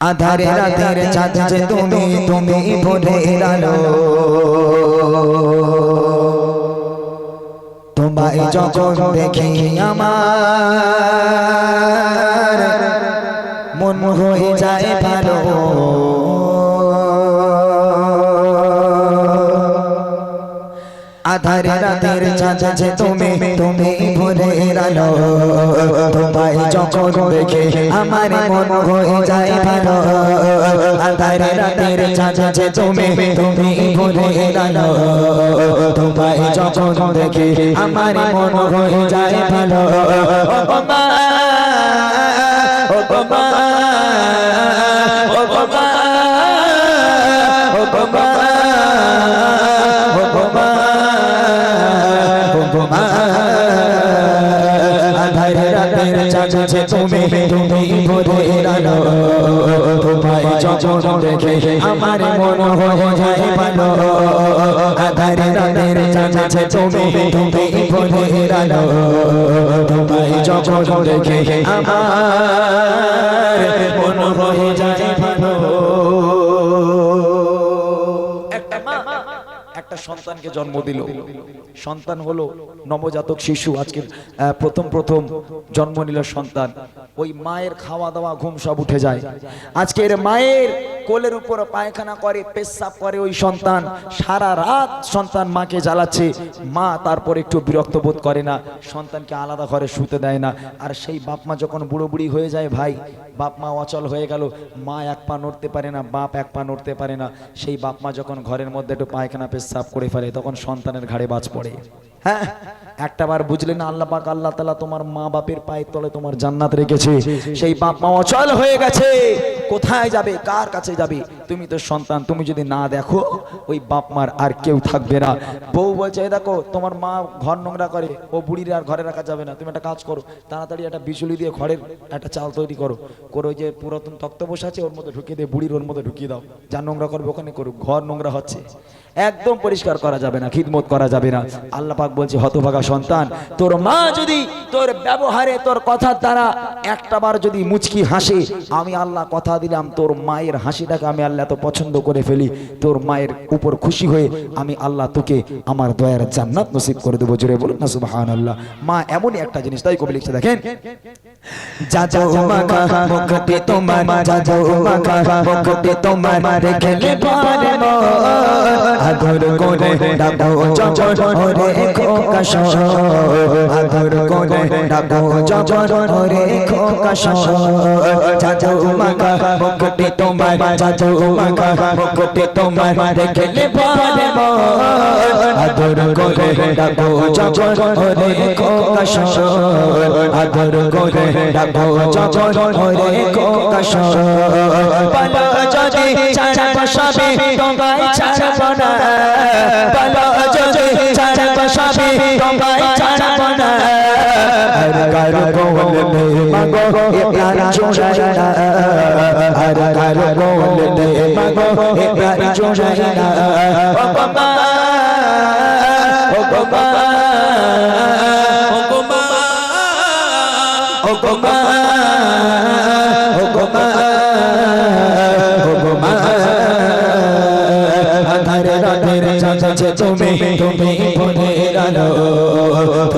আধারে রাতের চাঁদ তুমি তুমি ভোরের আলো তোমায় যখন দেখি আমার, মন হয়ে যায় ভালো। আধারে রাতের যে তুমি তুমি ভোরের আলো তোমায় যখন দেখে আমার মন হয়ে যায় ভালো। আধারে রাতের যে তুমি তুমি ভোরের আলো তোমায় যখন দেখে আমার মন হয়ে যায় ভালো। তুমি তুমি ভরে আলো তোমায় যখন দেখে আমার মন হয়ে যায় ভালো। আধারে রাতের চাঁদে তুমি তুমি ভরে আলো তোমায় যখন দেখে আমার মন হয়ে যায় একটা সন্তানকে জন্ম দিল। সন্তান হলো নবজাতক শিশু আজকে প্রথম প্রথম জন্ম নিল সন্তান। ওই মায়ের খাওয়া দাওয়া ঘুম সব উঠে যায়। আজকে আজকের মায়ের কোলের উপর পায়খানা করে পেশাব করে ওই সন্তান। সারা রাত সন্তান মাকে জ্বালাচ্ছে। মা তারপর একটু বিরক্ত বোধ করে না। সন্তানকে আলাদা ঘরে শুতে দেয় না। আর সেই বাপ মা যখন বুড়ো বুড়ি হয়ে যায় ভাই বাপ মা অচল হয়ে গেল। মা এক পা নড়তে পারে না বাপ এক পা নড়তে পারে না। সেই বাপ মা যখন ঘরের মধ্যে একটু পায়খানা পেশাব করে ফেলে তখন সন্তানের ঘাড়ে বাজ পড়ে। হ্যাঁ একটা বার বুঝলে না আল্লাহ পাক আল্লাহ তালা তোমার মা বাপের পায়ের তলে তোমার জান্নাত রেখেছে। সেই বাপ মা অচল হয়ে গেছে। কোথায় যাবে? কার কাছে যাবে তুমি তো সন্তান, তুমি যদি না দেখো, ওই বাপ মার আর কেউ থাকবে না। বউ বলছে, "এই দেখো, তোমার মা ঘর নোংরা করে, ও বুড়ির আর ঘরে রাখা যাবে না। তুমি একটা কাজ করো, তাড়াতাড়ি একটা বিচুলি দিয়ে ঘরের একটা চাল তৈরি করো। করে যে পুরাতন তক্ত বসে আছে, ওর মধ্যে ঢুকিয়ে দিয়ে বুড়ির ওর মধ্যে ঢুকিয়ে দাও। যা নোংরা করবে ওখানে করুক, ঘর নোংরা হচ্ছে। একদম পরিষ্কার করা যাবে না, খিদমত করা যাবে না। আল্লাহ পাক বলছে, হতভাগা সন্তান, তোর মা যদি তোর ব্যবহারে, তোর কথার দ্বারা একটাবার যদি মুচকি হাসে, আমি আল্লাহ কথা দিলাম, তোর মায়ের হাসিটাকে আমি আল্লাহ এত পছন্দ করে ফেলি, তোর মায়ের উপর খুশি হয়ে আমি আল্লাহ তোকে আমার দয়ার জান্নাত নসিব করে দেবো। জোরে বলুন না সুবাহান আল্লাহ মা এমনই একটা জিনিস, তাই কবি লিখছে, দেখেন মুখটি তোমার যাজো মাখা মুখটি তোমার রেখেলে পারে আদর করে ডাকো জজন ওরে খোকাশ আদর করে ডাকো জজন ওরে খোকাশ পালা যদি ছাড়া বসাবে তোমায় ছাড়ব না পালা যদি প্যার না আর কার রাতের চাঁদে তুমি তুমি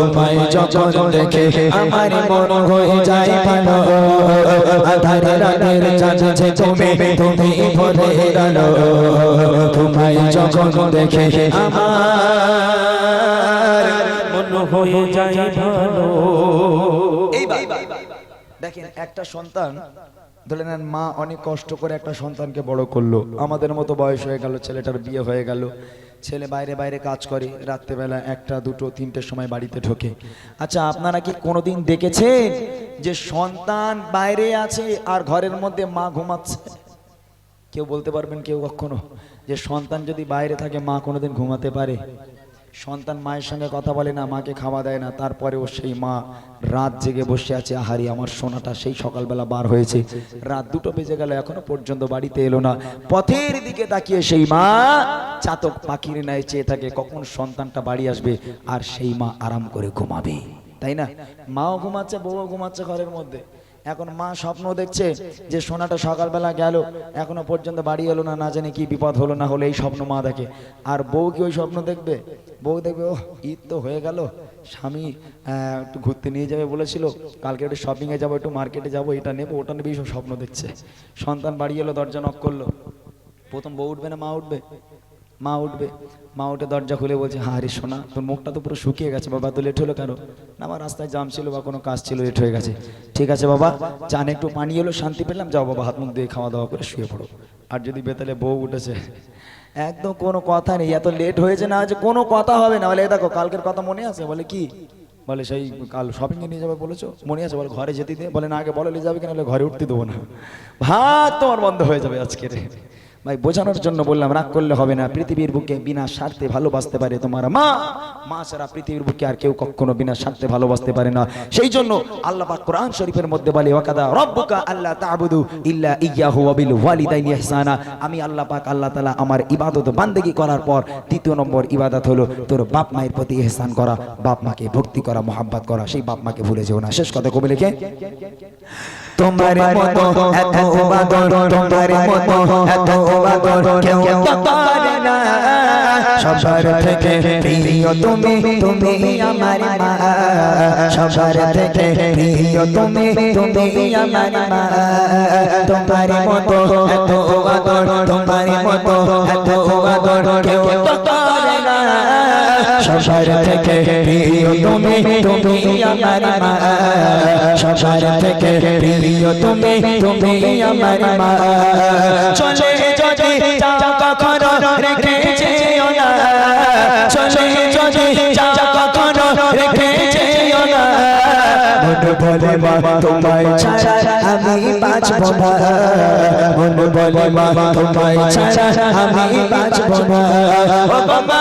তোমায় যখন দেখে আমার মন হয়ে যায় ভালো। আধারে তুমি তুমি ভোরের আলো তোমায় যখন দেখে আমার মন হয়ে যায় ভালো। দেখেন, একটা সন্তান ধরে নেন, মা অনেক কষ্ট করে একটা সন্তানকে বড় করল। আমাদের মতো বয়স হয়ে গেল, ছেলেটার বিয়ে হয়ে গেল। ছেলে বাইরে বাইরে কাজ করে, রাত্রেবেলা একটা, দুটো, তিনটের সময় বাড়িতে ঢোকে। আচ্ছা আপনারা কি কোনোদিন দেখেছেন যে সন্তান বাইরে আছে আর ঘরের মধ্যে মা ঘুমাচ্ছে? কেউ বলতে পারবেন কেউ কখনো? যে সন্তান যদি বাইরে থাকে, মা কোনোদিন ঘুমাতে পারে? সন্তান মায়ের সঙ্গে কথা বলে না, মাকে খাওয়া দেয় না, তারপরেও সেই মা রাত জেগে বসে আছে, আহারি, আমার সোনাটা সেই সকালবেলা বার হয়েছে। রাত দুটো বেজে গেল, এখনও পর্যন্ত বাড়িতে এলো না। পথের দিকে তাকিয়ে সেই মা চাতক পাখির ন্যায় চেয়ে থাকে, কখন সন্তানটা বাড়ি আসবে, আর সেই মা আরাম করে ঘুমাবে। তাই না? মাও ঘুমাচ্ছে, বউও ঘুমাচ্ছে ঘরের মধ্যে। এখন মা স্বপ্ন দেখছে যে সোনাটা সকালবেলা গেল, এখনও পর্যন্ত বাড়ি এলো না না জানি কি বিপদ হলো, না হলে এই স্বপ্ন মা দেখে। আর বউ কি ওই স্বপ্ন দেখবে? বউ দেখবে ও ঈদ তো হয়ে গেল, স্বামী একটু ঘুরতে নিয়ে যাবে বলেছিল, কালকে একটু শপিংয়ে যাব, একটু মার্কেটে যাব, এটা নেব, ওটা নেবে সব স্বপ্ন দেখছে। সন্তান বাড়ি এলো, দরজা নক করল। প্রথম বউ উঠবে না, মা উঠবে? মা উঠবে, মা উঠে দরজা খুলে বলছে হ্যাঁ রে সোনা, তোর মুখটা তো পুরো শুকিয়ে গেছে বাবা, তো লেট হলো কেন? না, আমার রাস্তায় জাম ছিল বা কোনো কাজ ছিল লেট হয়ে গেছে। ঠিক আছে বাবা, চান একটু পানি এলো, শান্তি পেলাম, যাও বাবা, হাত মুখ দিয়ে খাওয়া দাওয়া করে শুয়ে পড়ো। আর যদি বেতালে বউ উঠেছে, একদম কোনো কথা নেই, এত লেট হয়েছে না যে কোনো কথা হবে না। বলে দেখো, কালকের কথা মনে আছে? বলে, কি? বলে, সেই কাল শপিং নিয়ে যাবে বলেছ? মনে আছে? বলে, ঘরে যেতে দিয়ে বলে, না আগে বলে নিয়ে যাবে কেন? ঘরে উঠতে দেবো না। ভাত তোমার বন্ধ হয়ে যাবে আজকে রে। ভাই, বোঝানোর জন্য বললাম, রাগ করলে হবে না। পৃথিবীর বুকে বিনা স্বার্থে ভালোবাসতে পারে তোমার মা। মা ছাড়া পৃথিবীর বুকে আর কেউ কখনো বিনা স্বার্থে ভালোবাসতে পারে না। সেই জন্য আল্লাহ পাক কোরআন শরীফের মধ্যে বলে, ওয়াকাদা রব্বুকা আল্লাহ তা'বুদু ইল্লা ইয়্যাহু ওয়া বিল ওয়ালিদাইনি ইহসানা। আমি আল্লাহ পাক, আল্লাহ তাআলা আমার ইবাদত বান্দেগী করার পর দ্বিতীয় নম্বর ইবাদত হলো তোর বাপ মায়ের প্রতি ইহসান করা, বাপ মাকে ভক্তি করা, মোহাব্বত করা। সেই বাপ মাকে ভুলে যেও না। শেষ কথা কবি লিখে। তোমার মতো এত উবাদর তোমার মতো এত উবাদর কেউ করে না। সবার থেকে প্রিয় তুমি তুমি আমার মা। সবার থেকে প্রিয় তুমি তুমি আমার মা। তোমার মতো এত উবাদর তোমার মতো এত উবাদর কেউ না সবার থেকে প্রিয় তুমি তুমি আমার মা। সবার থেকে প্রিয় তুমি তুমি আমার মা। চলে যদি যাও কখনো রেখে যেও না। চলে যদি যাও কখনো রেখে যেও না। মন বলে মা তোমায় ছাড়া আমি বাঁচব না। মন বলে মা তোমায় ছাড়া আমি বাঁচব না। ও বাবা